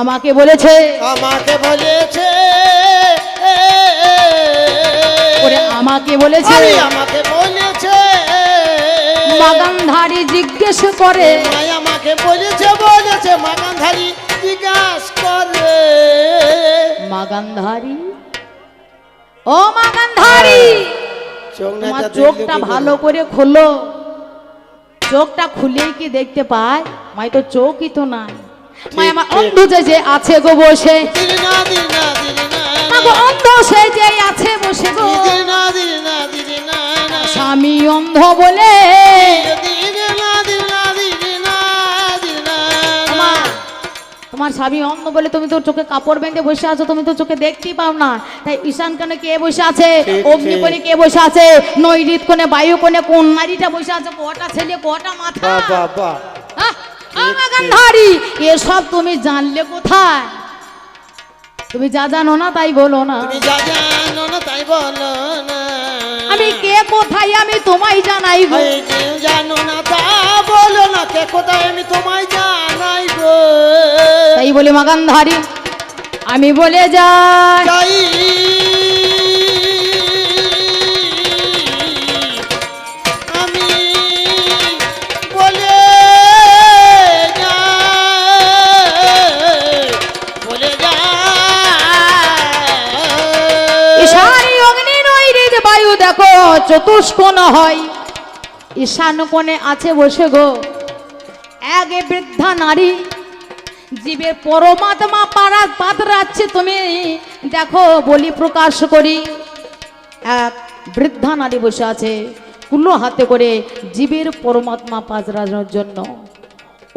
আমাকে বলেছে আমাকে বলেছে ওরে আমাকে বলেছে আমাকে বলেছে। বাগানধারী জিজ্ঞেস করে আমাকে বলেছে বলেছে মাগানধারী জিজ্ঞাস করে। মাগানধারী ও মাগানধারী তোমার চোখটা ভালো করে খোলো। চোখটা খুলেই কি দেখতে পায়? মাই তো চোখই তো নাই। মাই আমার অন্ধ যে যে আছে গো বসে। মা অন্ধ সে যে আছে বসে গো। স্বামী অন্ধ বলে। মা তোমার স্বামী অন্ধ বলে তুমি তো চোখে কাপড় বেঁধে বসে আছো তুমি তো চোখে দেখতেই পাও না। তাই ঈশান কোণে কে বসে আছে? অগ্নি কোণে কে বসে আছে? নৈরিত কোণে বায়ু কোণে কোন নারীটা বসে আছে? কটা ছেলে কটা মাথা? গান্ধারী এসব তুমি জানলে কোথায়? তুমি যা জানো না তাই বলো না। তুমি যা জানো না তাই বলো না। আমি কে কোথায় আমি তোমায় জানাই গো। জানো না তা বলো না। কে কোথায় আমি তোমায় জানাই গো। তাই বলে মাগান্ধারী আমি বলে যাই চতুষ্কোণ হয়। ঈশান কোণে আছে বসে গো। এক বৃদ্ধা নারী জীবের পরমাত্মা পাড়া পাতরাচ্ছে তুমি। দেখো, বলি প্রকাশ করি। এক বৃদ্ধা নারী বসে আছে, কুলো হাতে করে জীবের পরমাত্মা পাজরানোর জন্য।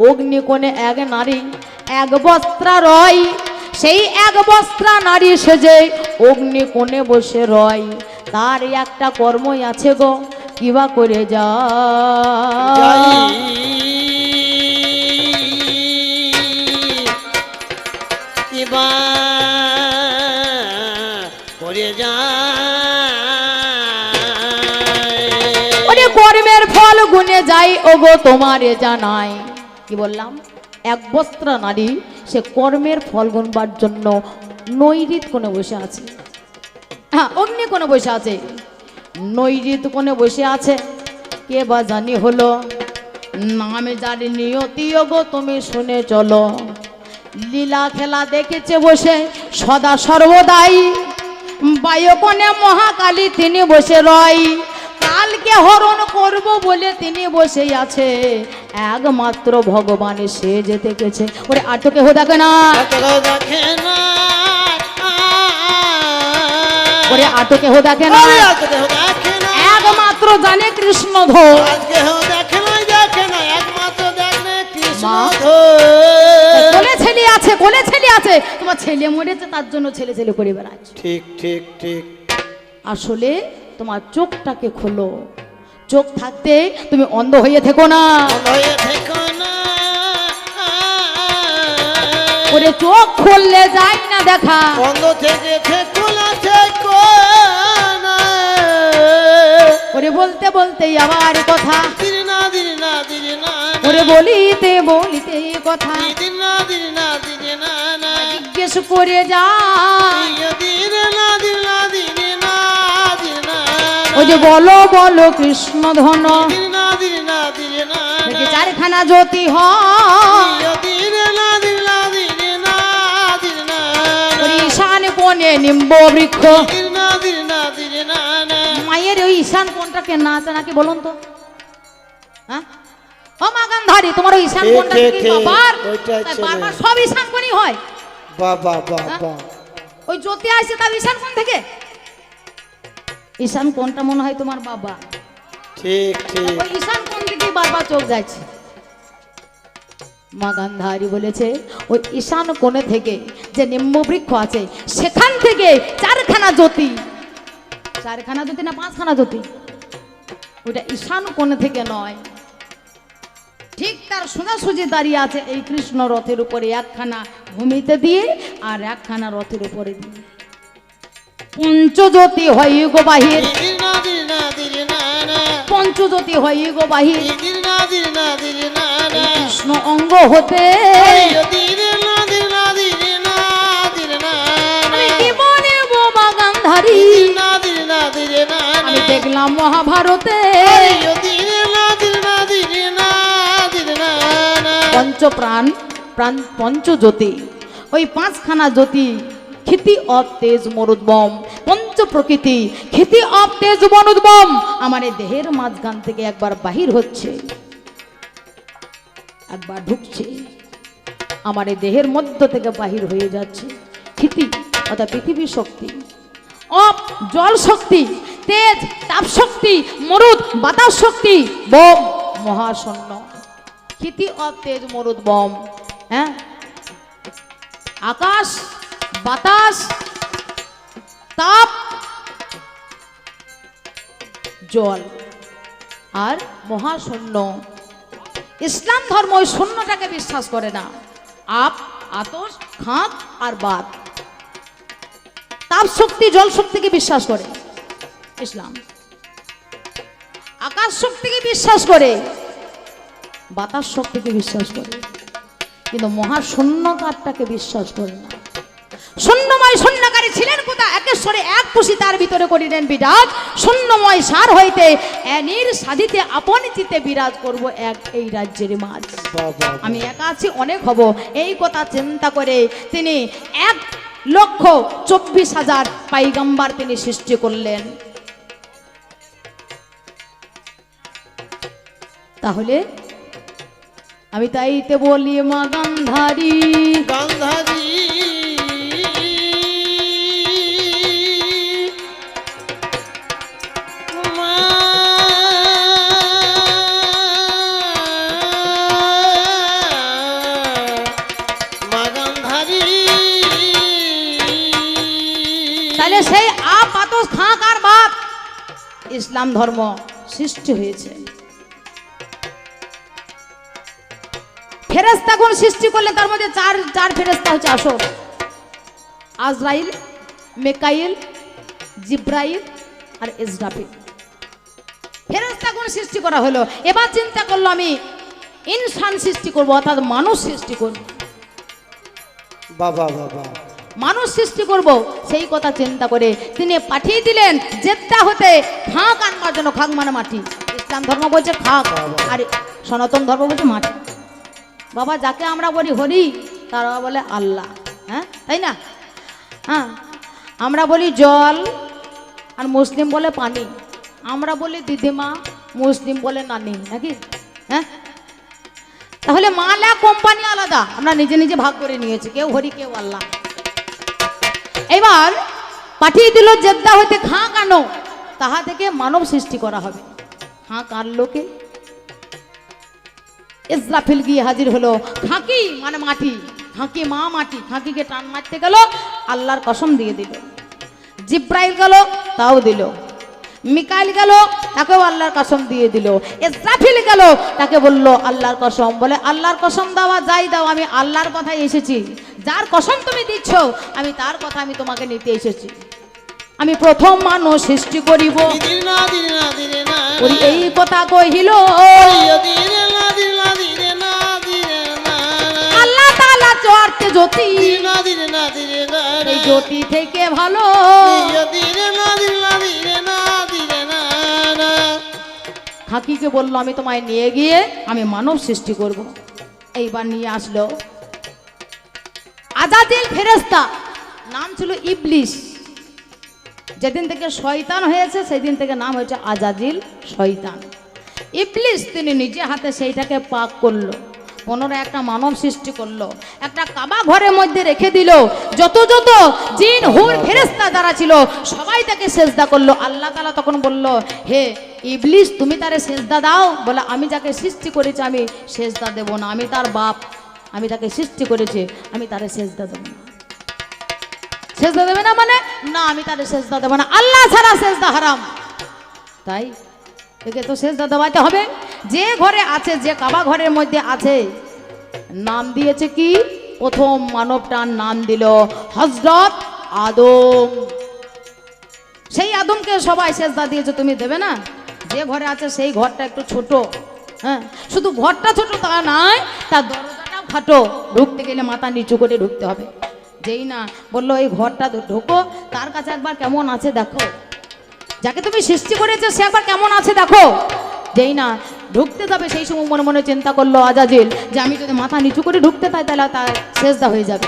অগ্নিকোণে এক নারী, এক বস্ত্রা রয়। সেই এক বস্ত্রা নারী সেজে অগ্নিকোণে বসে রয়। তার একটা কর্মই আছে গো। কিবা করে যা কিবা করে ওরে কর্মের ফল গুনে যাই ওগো তোমারে জানাই। কি বললাম? এক বস্ত্র নারী সে কর্মের ফল গুনবার জন্য নৈরিত কোণে বসে আছে। হ্যাঁ অগ্নি কোণে বসে আছে। নৈরিত কোণে বসে আছে। কে বা জানি হলো। নামে জানি নিয়তি গো তুমি শুনে চলো। লীলা খেলা দেখেছে বসে, সদা সর্বদাই। বায়ুকোণে মহাকালী তিনি বসে রয়। কালকে হরণ করব বলে তিনি বসেই আছে। একমাত্র ভগবান সে যে দেখেছে। ওরে আর তো কেহ দেখে না। দেখে না। ওরে আটকে হো দেখে না। একমাত্র জানে কৃষ্ণ ধো। কোলে ছেলে আছে কোলে ছেলে আছে। তোমার ছেলে মরেছে তার জন্য ছেলে ছেলে করে বেড়াচ্ছে। ঠিক ঠিক ঠিক। আসলে তোমার চোখটাকে খোলো। চোখ থাকতে তুমি অন্ধ হয়ে থেকো না। হয়ে থেকো না। ওরে চোখ খুললে যাই না দেখা। থেকো থেকো বলতে বলতে আবার কথা ওরে বলিতে বলিতে কথা জিজ্ঞেস করে যা ওই যে বলো বলো কৃষ্ণ ধন চারখানা জ্যোতি হয় দিন না দিন না দিন না দিন না ওই ঈশান কোণে নিম্ব বৃক্ষ ঈশান কোনটাকে না আছে নাকি বলুন তো? হ্যাঁ? ও মা গান্ধারী তোমার ওই ঈশান কোনটা কি। বাবার। বারবার সব ঈশান কোনই হয়? বাহ বাহ হ্যাঁ? ওই জ্যোতি তার ঈশান কোন থেকে? ঈশান কোনটা মনে হয় তোমার বাবা? ঠিক ঠিক। ওই ঈশান কোন বারবার চোখ যাচ্ছে? মা গান্ধারী বলেছে ওই ঈশান কোণে থেকে যে নিম্ববৃক্ষ আছে সেখান থেকে চারখানা জ্যোতি চারখানা ধুতি না পাঁচখানা ধুতি? ওটা ঈশান কোণে থেকে নয়। ঠিক তার সোজাসুজি দাঁড়িয়ে আছে এই কৃষ্ণ রথের উপরে একখানা ভূমিতে দিয়ে আর একখানা রথের উপরে দিয়ে। পঞ্চজ্যোতি হয় গো বাহির। পঞ্চজ্যোতি হয় গো বাহির। কৃষ্ণ অঙ্গ হতে জীবনে বোমা গান্ধারী। দিন মহাভারতে পঞ্চপ্রাণ প্রাণ পঞ্চজ্যোতি। ওই পাঁচখানা জ্যোতি অব তেজ মরুদ্বম। পঞ্চ প্রকৃতি অব তেজ মরুদ্বম। আমার এই দেহের মাঝখান থেকে একবার বাহির হচ্ছে। একবার ঢুকছে। আমার এই দেহের মধ্য থেকে বাহির হয়ে যাচ্ছে। খ্যাতি অর্থাৎ পৃথিবীর শক্তি। অপ, জল শক্তি, তেজ, তাপ শক্তি, মরুদ, বাতাস শক্তি, বোম, মহাশূন্য। খ্যাতি অব তেজ, মরুদ, বম হ্যাঁ? আকাশ, বাতাস, তাপ, জল আর মহাশূন্য। ইসলাম ধর্ম ওই শূন্যটাকে বিশ্বাস করে না। আপ, আতস, খাঁক আর বাদ তাপ শক্তি জল শক্তিকে বিশ্বাস করে। ইসলাম। আকাশ শক্তিকে বিশ্বাস করে বাতাস শক্তিকে বিশ্বাস করে। কিন্তু মহাশূন্যতারটাকে বিশ্বাস করে না। শূন্যময় শূন্যকারী ছিলেন কোথা একেশ্বরে এক পুষি তার ভিতরে করিলেন বিরাজ। শূন্যময় সার হইতে এনির সাধিতে আপন চিতে বিরাজ করব এক এই রাজ্যের মাঝ। আমি একা আছি অনেক হব। এই কথা চিন্তা করে তিনি এক লক্ষ চব্বিশ হাজার পাইগাম্বার তিনি সৃষ্টি করলেন। তাহলে আমি তাইতে বলি মা গান্ধারী। গান্ধারী। ইসলাম ধর্ম সৃষ্টি হয়েছে। ফেরেস্তা কোন সৃষ্টি করলেন তার মধ্যে চার চার ফেরেস্তা হচ্ছে আসর। আজরাইল, মেকাইল, জিব্রাইল আর ইসরাফিল। ফেরেস্তা কোন সৃষ্টি করা হলো। এবার চিন্তা করল আমি, ইনসান সৃষ্টি করব অর্থাৎ মানুষ সৃষ্টি করব। বাবা বাবা মানুষ সৃষ্টি করব, সেই কথা চিন্তা করে তিনি পাঠিয়ে দিলেন জেদ্দা হতে খাঁক আনবার জন্য খাক মানে মাটি। ইসলাম ধর্ম বলছে খাক আর সনাতন ধর্ম বলছে মাটি। বাবা, যাকে আমরা বলি হরি, তারা বলে আল্লাহ হ্যাঁ? তাই না? হ্যাঁ? আমরা বলি জল, আর মুসলিম বলে পানি। আমরা বলি দিদিমা, মুসলিম বলে নানি, নাকি? হ্যাঁ? তাহলে মালা কোম্পানি আলাদা। আমরা নিজে নিজে ভাগ করে নিয়েছি, কেউ হরি, কেউ আল্লাহ। এবার পাঠিয়ে দিল জেদ্দা হইতে খাঁ কানো তাহা থেকে মানব সৃষ্টি করা হবে। খাঁ কানলোকে ইসরাফিল গিয়ে হাজির হলো। খাঁকি মানে মাটি, খাঁকি মা মাটি, খাঁকিকে টান মারতে গেল, আল্লাহর কসম দিয়ে দিল। জিব্রাইল গেল, তাও দিল। মিকাইল গেল, তাকেও আল্লাহর কসম দিয়ে দিল। ইসরাফিল গেল, তাকে বলল, আল্লাহর কসম। বলে, আল্লাহর কসম দেওয়া যাই দাও, আমি আল্লাহর কথাই এসেছি। যার কসম তুমি দিচ্ছ, আমি তার কথা আমি তোমাকে নিতে এসেছি। আমি প্রথম মানুষ সৃষ্টি করিব। এই কথা কহিল, আল্লাহ চর্তে জ্যোতি। জ্যোতি থেকে ভালো। খাকিকে বলল, আমি তোমায় নিয়ে গিয়ে আমি মানব সৃষ্টি করব। এইবার নিয়ে আসলো। আজাদিল ফেরেস্তা নাম ছিল ইবলিশ। যেদিন থেকে শয়তান হয়েছে সেই দিন থেকে নাম হয়েছে আজাজিল শয়তান। ইবলিশ তিনি নিজে হাতে সেইটাকে পাক করল। পুনরায় একটা মানব সৃষ্টি করল। একটা কাবা ঘরের মধ্যে রেখে দিল। যত যত জিন, হুর ফেরেস্তা যারা ছিল, সবাই তাকে সেজদা করল। আল্লাহ তালা তখন বলল, হে ইবলিশ, তুমি তারে সেজদা দাও। বলে, আমি যাকে সৃষ্টি করেছি, আমি সেজদা দেব না, আমি তার বাপ। আমি তাকে সৃষ্টি করেছি, আমি তারে সেজদা দেবো না। সেজদা দেবে না মানে? না, আমি তারে সেজদা দেবো না। আল্লাহ ছাড়া সেজদা হারাম। তাই একে তো সেজদা দেওয়াতে হবে। যে ঘরে আছে, যে কাবা ঘরের মধ্যে আছে, নাম দিয়েছে কি? প্রথম মানবটার নাম দিল হজরত আদম। সেই আদমকে সবাই সেজদা দিয়েছে, তুমি দেবে না? যে ঘরে আছে সেই ঘরটা একটু ছোট হ্যাঁ? শুধু ঘরটা ছোট তা নয়, তার দরজাটাও খাটো, ঢুকতে গেলে মাথা নিচু করে ঢুকতে হবে। যেই না বলল, এই ঘরটা ঢোকো, তার কাছে একবার কেমন আছে দেখো। যাকে তুমি সৃষ্টি করেছ, সে একবার কেমন আছে দেখো। যেই না ঢুকতে যাবে, সেই সময় মনে মনে চিন্তা করল আজাজিল যে আমি যদি মাথা নিচু করে ঢুকতে পাই, তাহলে তার শেষদা হয়ে যাবে।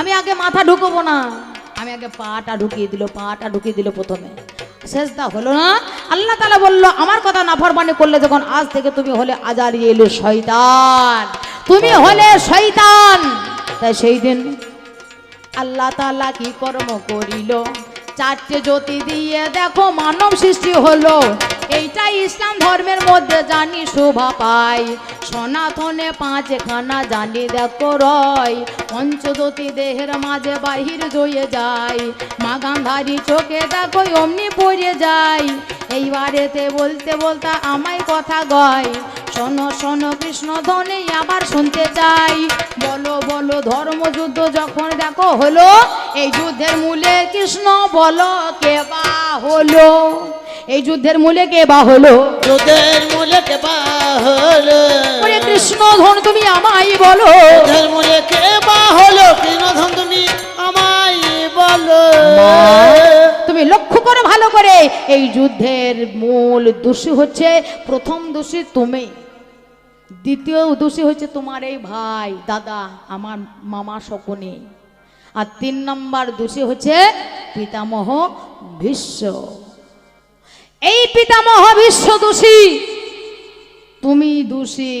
আমি আগে মাথা ঢুকবো না। আমি আগে পাটা ঢুকিয়ে দিল, পাটা ঢুকিয়ে দিল প্রথমে। শেষদা হলো না। আল্লাহ তালা বলল, আমার কথা নাফরমানি করলে যখন আজ থেকে তুমি হলে আজারি এলে শয়তান। তুমি হলে শৈতান তাই সেই দিন আল্লাহ তালা কি কর্ম করিল? চারটে জ্যোতি দিয়ে দেখো মানব সৃষ্টি হলো। এইটাই ইসলাম ধর্মের মধ্যে জানি শোভা পাই সনাতনে পাঁচখানা জানি দেখো রয়। পঞ্চজ্যোতি দেহের মাঝে বাহির জয়ে যায় মা গান্ধারী চোখে দেখো অমনি পড়ে যায় এইবারেতে বলতে বলতে আমায় কথা গয়। শোনো শোনো, কৃষ্ণ ধ্বনি আবার শুনতে চাই। বলো বলো ধর্মযুদ্ধ যখন দেখো হলো, এই যুদ্ধের মূলে কৃষ্ণ বলো কে বা হলো? এই যুদ্ধের মূলে কে বা হলো? তোদের মূলে কে বাহল ওরে কৃষ্ণ ধন তুমি আমায় বলো। তোদের মূলে কে বাহল কৃষ্ণধন তুমি আমায় বলো। তুমি লক্ষ্য করো ভালো করে। এই যুদ্ধের মূল দোষী হচ্ছে প্রথম দোষী তুমি। দ্বিতীয় দোষী হচ্ছে তোমার এই ভাই দাদা আমার মামা শকুনি। আর তিন নম্বর দোষী হচ্ছে পিতামহ ভীষ্ম এই পিতামহ ভীষ্ম দোষী তুমি দোষী।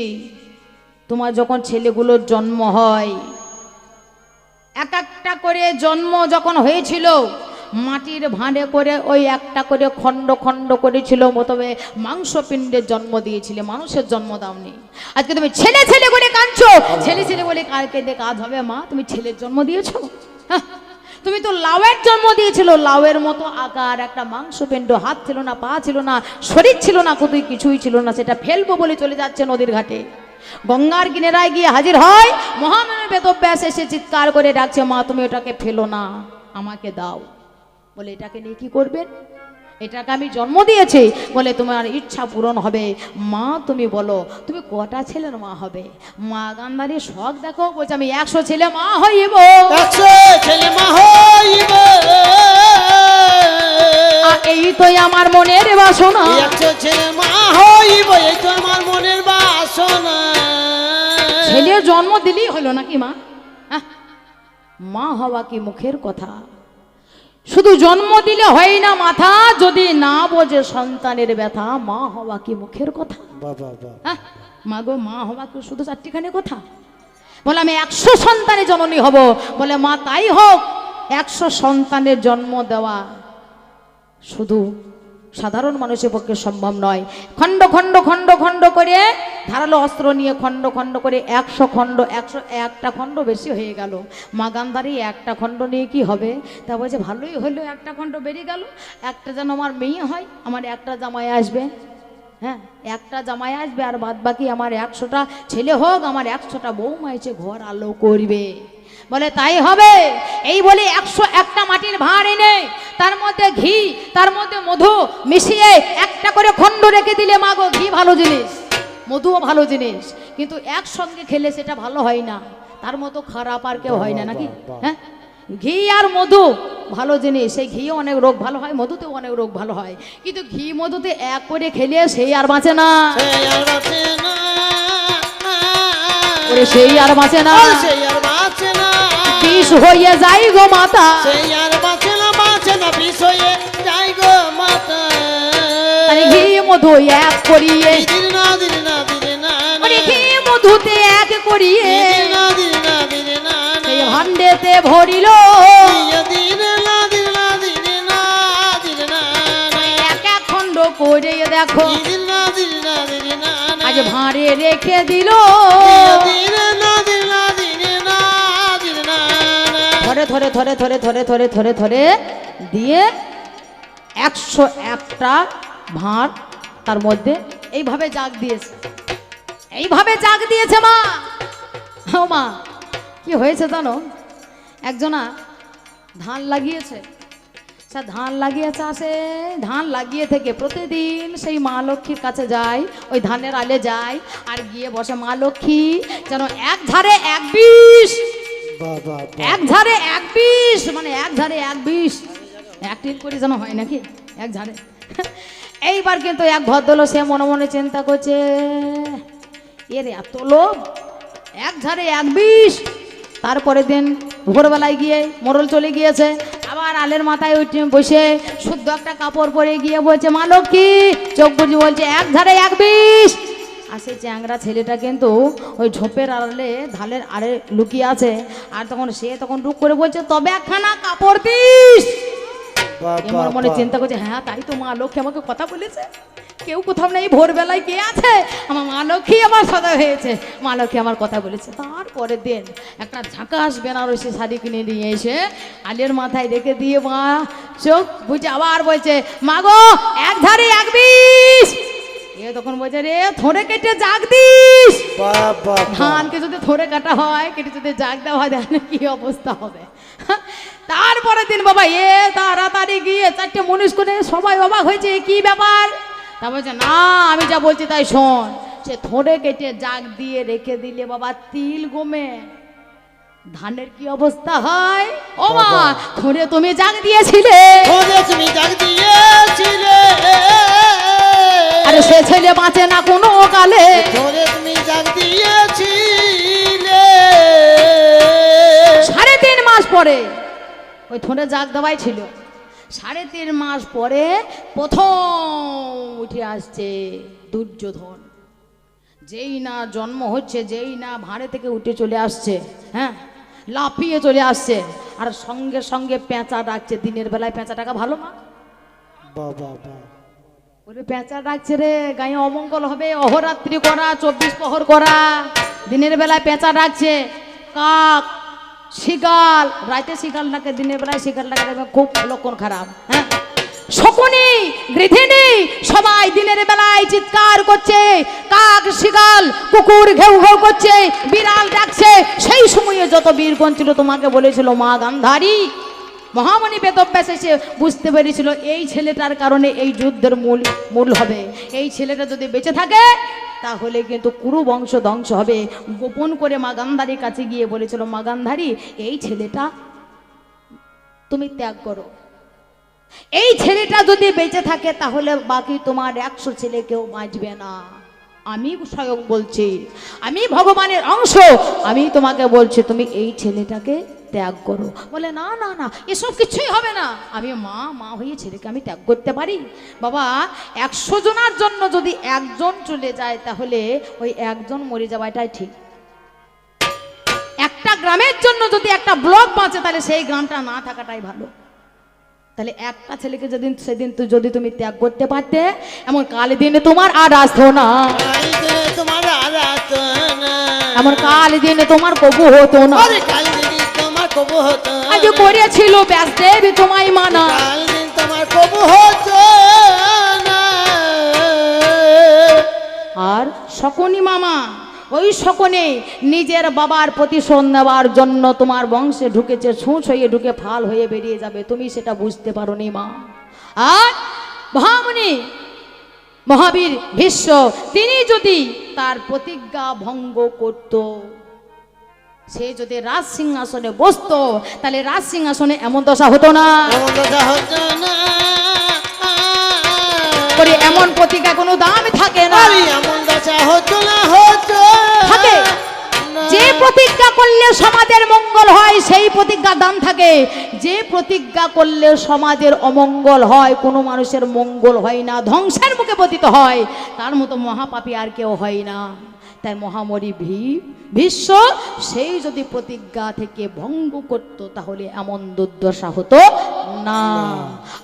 তোমার যখন ছেলেগুলোর জন্ম হয় এক একটা করে জন্ম যখন হয়েছিল মাটির ভাঁড়ে করে ওই একটা করে খণ্ড খণ্ড করেছিল তবে মাংসপিণ্ডের জন্ম দিয়েছিলে মানুষের জন্ম দাওনি। আজকে তুমি ছেলে ছেলে করে কাঁদছো। ছেলে ছেলে বলে কালকে দিয়ে কাজ হবে মা তুমি ছেলের জন্ম দিয়েছ? হ্যাঁ, তুমি তো লাউয়ের জন্ম দিয়েছিল। লাউয়ের মতো আকার একটা মাংসপিণ্ড, হাত ছিল না, পা ছিল না, শরীর ছিল না, কোথায় কিছুই ছিল না, সেটা ফেলব বলে চলে যাচ্ছে নদীর ঘাটে। গঙ্গার কিনারায় গিয়ে হাজির হয় মহামানব বেদব্যাস এসে চিৎকার করে ডাকছে, মা, তুমি ওটাকে ফেলো না, আমাকে দাও। বলে, এটাকে নিয়ে কি করবেন? এটাকে আমি জন্ম দিয়েছি বলে তোমার ইচ্ছা পূরণ হবে। মা তুমি বলো তুমি কটা ছেলের মা হবে? মা গান্ধারী শখ দেখো বলছে আমি একশো ছেলে মা হইব। একশো ছেলে মা হইব। এই তো আমার মনের বাসনা। একশো ছেলে মা হইব এই তো আমার মনের বাসনা। ছেলে জন্ম দিলেই হলো নাকি মা? মা হওয়া কি মুখের কথা? শুধু জন্ম দিলে হয় না মাথা যদি না বোঝে সন্তানের ব্যথা মা হওয়া কি মুখের কথা? হ্যাঁ? মা গো মা হওয়া কি শুধু চারটিখানি কথা? বলে আমি একশো সন্তানের জননী হব। বলে মা তাই হোক একশো সন্তানের জন্ম দেওয়া শুধু সাধারণ মানুষের পক্ষে সম্ভব নয়। খণ্ড খণ্ড খণ্ড খণ্ড করে ধারালো অস্ত্র নিয়ে খণ্ড খণ্ড করে একশো খণ্ড, একশো একটা খণ্ড বেশি হয়ে গেল। মা গান্ধারী একটা খণ্ড নিয়ে কি হবে? তা বলছে, ভালোই হলো, একটা খণ্ড বেরিয়ে গেল। একটা যেন আমার মেয়ে হয়, আমার একটা জামাই আসবে। হ্যাঁ একটা জামাই আসবে আর বাদ বাকি আমার একশোটা ছেলে হোক, আমার একশোটা বৌমা এসে ঘর আলো করবে। বলে তাই হবে। এই বলে একশো একটা মাটির ভাঁড় এনে তার মধ্যে ঘি তার মধ্যে মধু মিশিয়ে একটা করে খণ্ড রেখে দিলে মাগো ঘি ভালো জিনিস মধুও ভালো জিনিস। কিন্তু একসঙ্গে খেলে সেটা ভালো হয় না। তার মতো খারাপ আর কেউ হয় না নাকি? হ্যাঁ? ঘি আর মধু ভালো জিনিস। সেই ঘিও অনেক রোগ ভালো হয় মধুতেও অনেক রোগ ভালো হয়। কিন্তু ঘি মধুতে এক করে খেলে সেই আর বাঁচে না। সেই আর বাঁচে না। ওরে সেই আর বাঁচে না। সেই আর বাঁচে না। বিষ হয়ে যাই গো মাতা। সেই আর বাঁচে না বাঁচে না বিষয়ে যাই গো মাতা। তাই ঘি মধু এক করিয়ে। দিদির না দিদি না দিদি না। ওরে ঘি মধুতে এক করিয়ে। দিদির না দিদি না দিদি না ভান্ডেতে ভরিল। দিদির করে দেখো। আজ ভাঁড়ে রেখে দিল। ধরে ধরে ধরে ধরে ধরে ধরে ধরে ধরে দিয়ে একশো একটা ভাঁড় তার মধ্যে এইভাবে জাগ দিয়েছে এইভাবে জাগ দিয়েছে মা ও মা, কি হয়েছে জানো একজনা ধান লাগিয়েছে সে ধান লাগিয়ে চাষে ধান লাগিয়ে থেকে প্রতিদিন সেই মা লক্ষ্মীর কাছে যায় ওই ধানের আলে যায় আর গিয়ে বসে মা লক্ষ্মী যেন এক ধারে এক বিষ। এক ধারে এক বিষ মানে এক ধারে এক বিষ। এক টিল করে যেন হয় নাকি? এক ঝাড়ে এইবার কিন্তু এক ভদ্রলোক সে মনে মনে চিন্তা করছে এর এত লোভ এক ঝাড়ে এক বিষ। তারপরের দিন ভোরবেলায় গিয়ে মোরল চলে গিয়েছে আবার আলের মাথায় উঠে বসে শুদ্ধ একটা কাপড় পরে গিয়ে বলছে মা লক্ষ্মী। চোখ বুঝি বলছে এক ধারে এক বিষ। আর সেই চ্যাংরা ছেলেটা কিন্তু ওই ঝোপের আড়ালে ধালের আড়ে লুকিয়ে আছে। আর তখন সে তখন রুক করে বলছে তবে একখানা কাপড় দিস। আমার মনে চিন্তা করছে হ্যাঁ তাই তো মা লক্ষ্মী আমাকে কথা বলেছে। কেউ কোথাও নেই ভোরবেলায় কে আছে? আমার মা লক্ষ্মী আমার সদা হয়েছে। মা লক্ষ্মী আমার কথা বলেছে। তারপরে দিন একটা ঝাঁকাশ বেনারসি শাড়ি কিনে নিয়ে এসে আলের মাথায় রেখে দিয়ে মা চোখ বুঝে আবার বলছে মা গো এক ধারে এক বিষ। এ তখন বলছে রে থোড়ে কেটে জাগ দিস। বাবা ধানকে যদি থোড়ে কাটা হয় কেটে যদি জাগ দেওয়া হয় দেখেন কি অবস্থা হবে? তারপরে দিন বাবা এ তাড়াতাড়ি গিয়ে চারটে মনীষ করে সবাই অবাক হয়েছে কি ব্যাপার? তা বলছে না আমি যা বলছি তাই শোন। সে থোড়ে কেটে জাগ দিয়ে রেখে দিলে বাবা তিল গমে ধানের কি অবস্থা হয়? ও মা। থোড়ে তুমি জাগ দিয়েছিলে। ওরে তুমি ডাক দিয়েছিলে। আরে সে ছেলে বাঁচে না কোনো কালে। তুমি ডাক দিয়েছিলে। সাড়ে তিন মাস পরে ওই থোনে জাগ দেওয়াই ছিল। সাড়ে তিন মাস পরে প্রথম উঠে আসছে দুর্যোধন। যেই না জন্ম হচ্ছে যেই না ভাঁড়ে থেকে উঠে চলে আসছে হ্যাঁ? লাফিয়ে চলে আসছে আর সঙ্গে সঙ্গে পেঁচা ডাকছে। দিনের বেলায় পেঁচা ডাকা ভালো না? বাবা ওরে পেঁচা ডাকছে রে গায়ে অমঙ্গল হবে অহরাত্রি করা চব্বিশ প্রহর করা দিনের বেলায় পেঁচা ডাকছে কাক শিগাল রাতে শিগাল ডাকে দিনের বেলায় শিগাল ডাকে খুব লক্ষণ খারাপ হ্যাঁ? শকুনি গৃধিণী সবাই দিনের বেলায় চিৎকার করছে, কাক শিগাল, কুকুর ঘেউ ঘেউ করছে, বিড়াল ডাকছে। সেই সময়ে যত বীরগণ ছিল তোমাকে বলেছিল, মা গান্ধারী। মহামণি বেদব্যাস এসে বুঝতে পেরেছিল, এই ছেলেটার কারণে এই যুদ্ধের মূল মূল হবে। এই ছেলেটা যদি বেঁচে থাকে তাহলে কিন্তু কুরু বংশ ধ্বংস হবে। গোপন করে মা গান্ধারীর কাছে গিয়ে বলেছিল, মা গান্ধারী, এই ছেলেটা তুমি ত্যাগ করো। এই ছেলেটা যদি বেঁচে থাকে, তাহলে বাকি তোমার একশো ছেলে কেউ বাঁচবে না। আমি স্বয়ং বলছি, আমি ভগবানের অংশ। আমি তোমাকে বলছি, তুমি এই ছেলেটাকে ত্যাগ করো। বলে না না না এসব কিছুই হবে না। আমি মা মা হয়ে ছেলেকে আমি ত্যাগ করতে পারি? বাবা একশো জনার জন্য যদি একজন চলে যায় তাহলে ওই একজন মরে যাওয়াটাই ঠিক। একটা গ্রামের জন্য যদি একটা ব্লক বাঁচে তাহলে সেই গ্রামটা না থাকাটাই ভালো। তাহলে একটা ছেলেকে যেদিন সেদিন যদি তুমি ত্যাগ করতে পারতে এমন কাল দিনে তোমার আর আসতো না। তোমার আরাধনা এমন কাল দিনে তোমার কবু হতো না। আরে কাল দিন তোমার কবু হতো আজ করেছিল ব্যাসদেব তোমায় মানা। কাল দিন তোমার কবু হতো আর শকুনি মামা ওই শকুনে নিজের বাবার প্রতিশোধ নেওয়ার জন্য তোমার বংশে ঢুকেছে ছুঁচ হয়ে ঢুকে ফাল হয়ে বেরিয়ে যাবে। তুমি সেটা বুঝতে পারো নি মা। আর মহামণি মহাবীর ভীষ্ম তিনি যদি তার প্রতিজ্ঞা ভঙ্গ করত সে যদি রাজ সিংহাসনে বসতো তাহলে রাজ সিংহাসনে এমন দশা হতো না। এমন কথা হতো না। করে এমন প্রতিজ্ঞা কোনো দাম থাকে না। এমন দশা হতো না হতো থাকে। যে প্রতিজ্ঞা করলে সমাজের মঙ্গল হয় সেই প্রতিজ্ঞা দাম থাকে। যে প্রতিজ্ঞা করলে সমাজের অমঙ্গল হয় কোনো মানুষের মঙ্গল হয় না ধ্বংসের মুখে পতিত হয় তার মতো মহাপাপী আর কেউ হয় না। তাই মহামরি ভি ভীষ্ম সেই যদি প্রতিজ্ঞা থেকে ভঙ্গ করত তাহলে এমন দুর্দশা হতো না।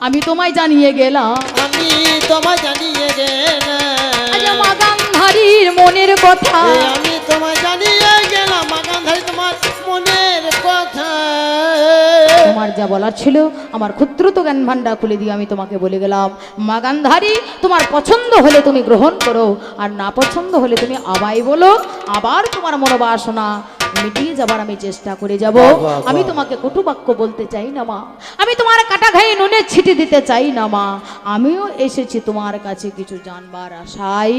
আমি তোমায় জানিয়ে গেলাম। আমি তোমায় জানিয়ে গেলাম। গান্ধারীর মনের কথা। আমি তোমায় জানিয়ে গেলাম মাগান্ধারি তোমার মনের কথা। তোমার যা বলার ছিল আমার ক্ষুদ্রত জ্ঞান ভান্ডার খুলে দিয়ে আমি তোমাকে বলে গেলাম মা গান্ধারী তোমার পছন্দ হলে তুমি গ্রহণ করো আর না পছন্দ হলে তুমি আবাই বলো আবার তোমার মনোবাসনা মিটিয়ে যাবার আমি চেষ্টা করে যাব। আমি তোমাকে কটু বাক্য বলতে চাই না মা। আমি তোমার কাটা ঘায়ে নুনের ছিটি দিতে চাই না মা। আমিও এসেছি তোমার কাছে কিছু জানবার আশাই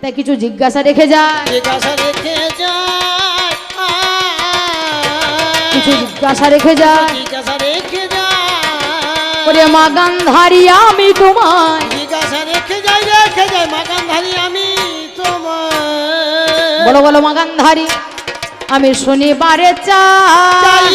তাই কিছু জিজ্ঞাসা রেখে যায় জিজ্ঞাসা রেখে যায় জিজ্ঞাসা রেখে যায় ওরে মা গান্ধারী আমি তোমায়। জিজ্ঞাসা রেখে যাই রেখে যাই আমি তোমার বলো বলো মা গান্ধারী আমি শনিবারে চাই।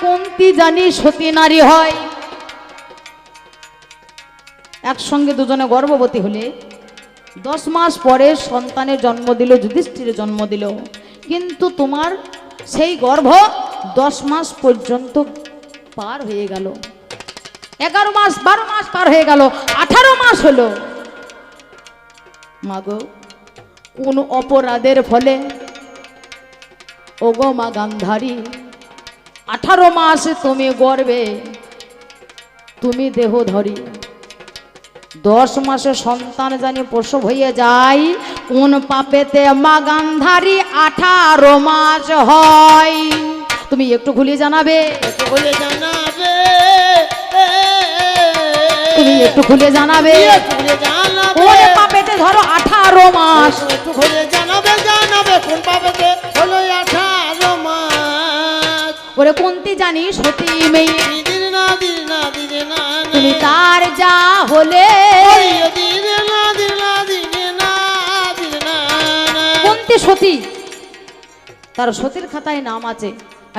কুন্তি জানি সতী নারী হয়? একসঙ্গে দুজনে গর্ভবতী হলে দশ মাস পরে সন্তানের জন্ম দিল যুধিষ্ঠির জন্ম দিল। কিন্তু তোমার সেই গর্ভ দশ মাস পর্যন্ত পার হয়ে গেল। এগারো মাস, বারো মাস পার হয়ে গেল, আঠারো মাস হলো। মাগো কোন অপরাধের ফলে ওগো মা গান্ধারী আঠারো মাস তুমি গর্বে তুমি দেহ ধরি। দশ মাসে সন্তান জানি প্রসব হয়ে যায় কোন পাপেতে মা গান্ধারী আঠারো মাস হয়। তুমি একটু খুলে জানাবে? একটু বলে জানাবে। তুমি একটু খুলে জানাবে? জানাবে। পাপেতে ধরো আঠারো মাস? একটু বলে জানাবে জানাবে কোন পাবেতে হলো ওরে কোনটি জানি সতী মেয়ে? তুমি তার যা হলে। কোনটি সতী? তার সতীর খাতায় নাম আছে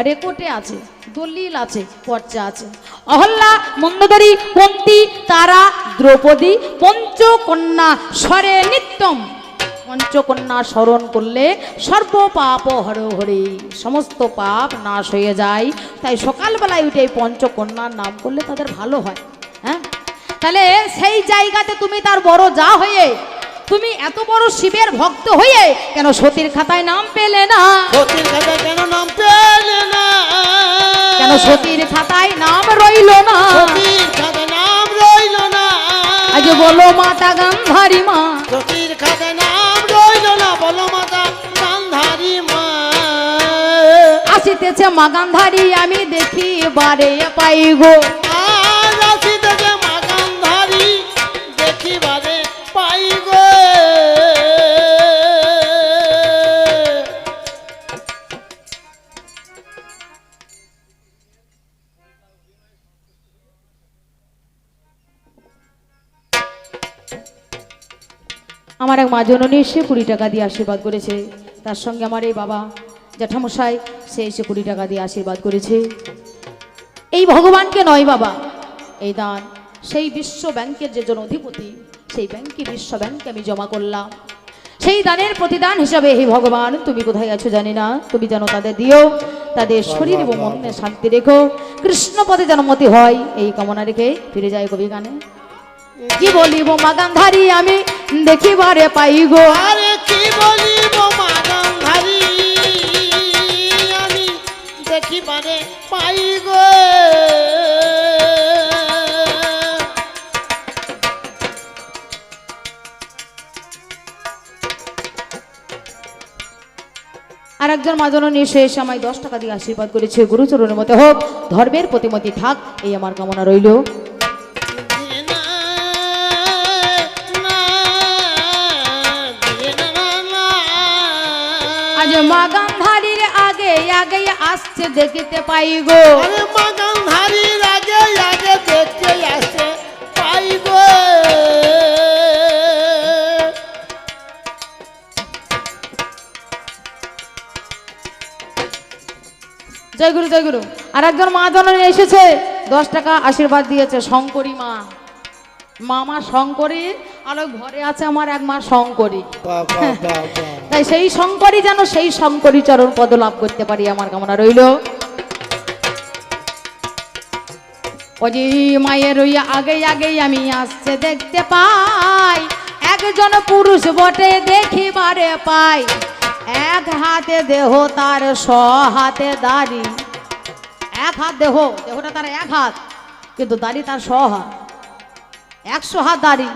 রেকর্ডে আছে, দলিল আছে, পর্চা আছে। অহল্যা মন্দোদরী কুন্তি তারা, দ্রৌপদী, পঞ্চকন্যা, স্বরে নিত্যম। পঞ্চকন্যা স্মরণ করলে সর্ব পাপ হর হরে সমস্ত পাপ নাশ হয়ে যায়। তাই সকালবেলায় উঠে পঞ্চকন্যার নাম করলে তাদের ভালো হয় হ্যাঁ? তাহলে সেই জায়গাতে তুমি তার বড় যা হয়ে তুমি এত বড় শিবের ভক্ত হয়ে কেন সতীর খাতায় নাম পেলে না? সতীর খাতায় কেন নাম পেলে না? কেন সতীর খাতায় নাম রইল না? সতীর কাছে নাম রইল না? আজ বলো মাতা গান্ধারী মা। সতীর কাছে নাম আসিতেছে মা গান্ধারী আমি দেখি বারে পাই গো আজ মা গান্ধারী পাই গো আমার এক মা জননী এসে কুড়ি টাকা দিয়ে আশীর্বাদ করেছে। তার সঙ্গে আমার এই বাবা জ্যাঠামশাই, সে এসে কুড়ি টাকা দিয়ে আশীর্বাদ করেছে। এই ভগবানকে নয় বাবা, এই দান। সেই বিশ্ব ব্যাংকের যে জন অধিপতি, সেই ব্যাংকে বিশ্ব ব্যাংকে আমি জমা করলাম। সেই দানের প্রতিদান হিসাবে, হে ভগবান, তুমি কোথায় আছো জানি না। তুমি যেন তাদের দিও, তাদের শরীর এবং মনে শান্তি রেখো। কৃষ্ণ পদে যেন মতি হয়, এই কামনা রেখে ফিরে যায় কবি গানে। কি বলিব মা গান্ধারী আমি দেখিবারে পাই গো। আরে কি বলিব দেখিবারে পাই গো আর একজন মাজননী এসে এসে আমায় দশ টাকা দিয়ে আশীর্বাদ করেছে গুরুচরণের মতে হোক ধর্মের প্রতিমতি থাক এই আমার কামনা রইল। আজ মা গান্ধারীর আগে আসছে দেখিতে পাই গো। আরে আগে আগে দেখতে আসে পাই গো। জয় গুরু জয় গুরু আর একজন মা জননী এসেছে। দশ টাকা আশীর্বাদ দিয়েছে শঙ্করী মা। মামা শঙ্করী আর ঘরে আছে আমার এক মা শঙ্করী। তাই সেই শঙ্করই যেন সেই শঙ্করী চরণ পদ লাভ করতে পারি, আমার কামনা রইল। ওজি মায়ের ওই আগে আগে আমি আসছে দেখতে পাই, একজন পুরুষ বটে দেখি দেখিবারে পাই, এক হাতে দেহ তার স হাতে দাড়ি। এক হাত দেহ, দেহটা তার এক হাত, কিন্তু দাড়ি তার স হাত একশো হাত দাড়ি।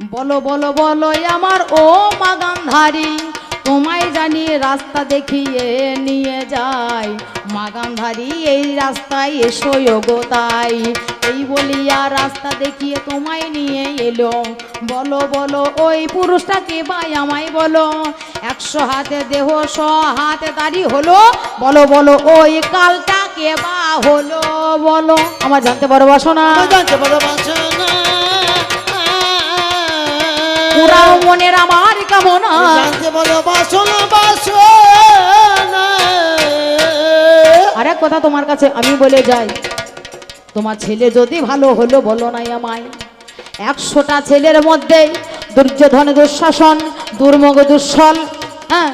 বলো বলো বলো, আমার ও মা গান্ধারী, তোমায় জানি রাস্তা দেখিয়ে নিয়ে যায়। মাগানধারী এই রাস্তায় এসো গো তাই। এই বলিয়া রাস্তা দেখিয়ে তোমায় নিয়ে এলো। বলো বলো, ওই পুরুষটাকে ভাই আমায় বলো। একশো হাতে দেহ স হাতে দাড়ি হলো। বলো বলো, ওই কালটা কে বা হলো, বলো। আমার জানতে পারো বাসনা? জানতে পারো বাসনা। পুরাও মনের আমার কামনা। আর এক কথা তোমার কাছে আমি বলে যাই। তোমার ছেলে যদি ভালো হলো বলো নাই আমায়। একশোটা ছেলের মধ্যে দুর্যোধন দুঃশাসন দুর্মগ দুঃসল হ্যাঁ?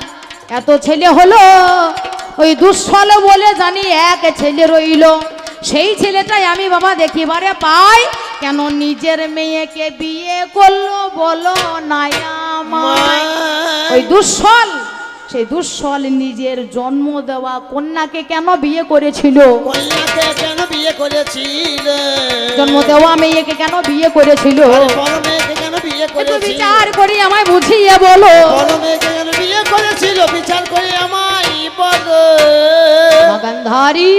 এত ছেলে হলো ওই দুঃসল বলে জানি এক ছেলে রইল। সেই ছেলেটাই আমি বাবা দেখিবারে পাই কেন নিজের মেয়েকে বিয়ে করল বলো নাই আমায়? ওই দুঃসল সেই দুঃসল নিজের জন্ম দেওয়া কন্যাকে কেন বিয়ে করেছিল? কন্যাকে কেন বিয়ে করেছিল? জন্ম দেওয়া মেয়েকে কেন বিয়ে করেছিল? বিচার করি আমায় বুঝিয়ে বলো। বিয়ে করেছিল? বিচার করে আমায় বলো। বাগানধারী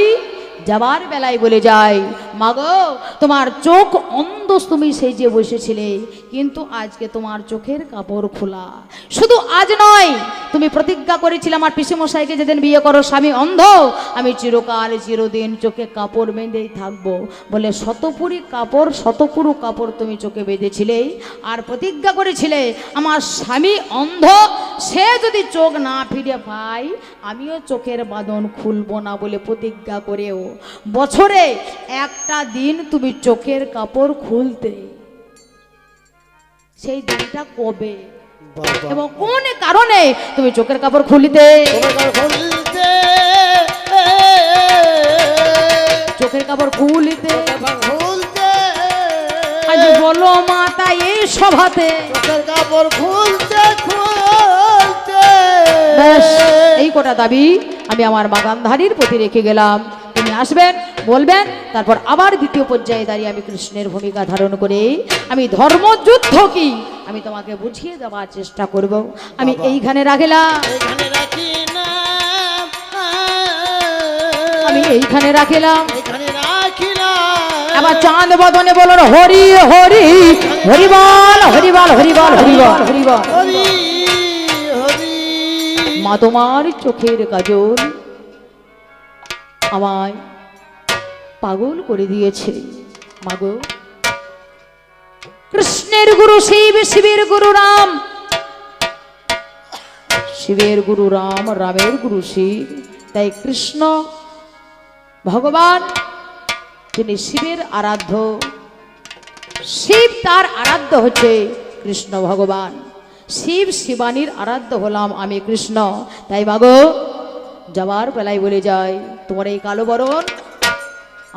যাবার বেলায় বলে যায় মাগো, তোমার চোখ অন্ধ তুমি সেই যে বসেছিলে, কিন্তু আজকে তোমার চোখের কাপড় খোলা। শুধু আজ নয়, তুমি প্রতিজ্ঞা করেছিলে আমার পিসেমশাইকে যেদিন বিয়ে করো, স্বামী অন্ধ, আমি চিরকাল, চিরদিন চোখে কাপড় বেঁধেই থাকব বলে শতপুরি কাপড়, শতপুরু কাপড় তুমি চোখে বেঁধেছিলে। আর প্রতিজ্ঞা করেছিলে, আমার স্বামী অন্ধ, সে যদি চোখ না ফিরে পায়, আমিও চোখের বাঁধন খুলবো না বলে প্রতিজ্ঞা করেও। বছরে একটা দিন তুমি চোখের কাপড় খুলতে। সেই দিনটা কবে? এবং কোন কারণে তুমি চোখের কাপড় খুলিতে? চোখের কাপড় খুলিতে। আজ বলো মাতা এই সভাতে। চোখের কাপড় খুলতে এই কটা দাবি আমি আমার বাগানধারীর প্রতি রেখে গেলাম। তিনি আসবেন বলবেন তারপর আবার দ্বিতীয় পর্যায়ে দাঁড়িয়ে আমি কৃষ্ণের ভূমিকা ধারণ করে। আমি ধর্মযুদ্ধ কি? আমি তোমাকে বুঝিয়ে দেওয়ার চেষ্টা করব। আমি এইখানে রাখলাম। রাখি আমি এইখানে রাখলাম। আবার চাঁদ বদনে বলো হরি হরি হরিবল হরিবল হরিবল হরিবল হরিবল। হরি হরি। মা তোমার চোখের কাজল। আমায় পাগল করে দিয়েছে মাগো। কৃষ্ণের গুরু শিব শিবের গুরু রাম। শিবের গুরু রাম রামের গুরু শিব। তাই কৃষ্ণ ভগবান তিনি শিবের আরাধ্য শিব তার আরাধ্য হচ্ছে কৃষ্ণ ভগবান। শিব শিবানীর আরাধ্য হলাম আমি কৃষ্ণ। তাই মাগো যাবার বেলায় বলে যায় তোমার এই কালো বরণ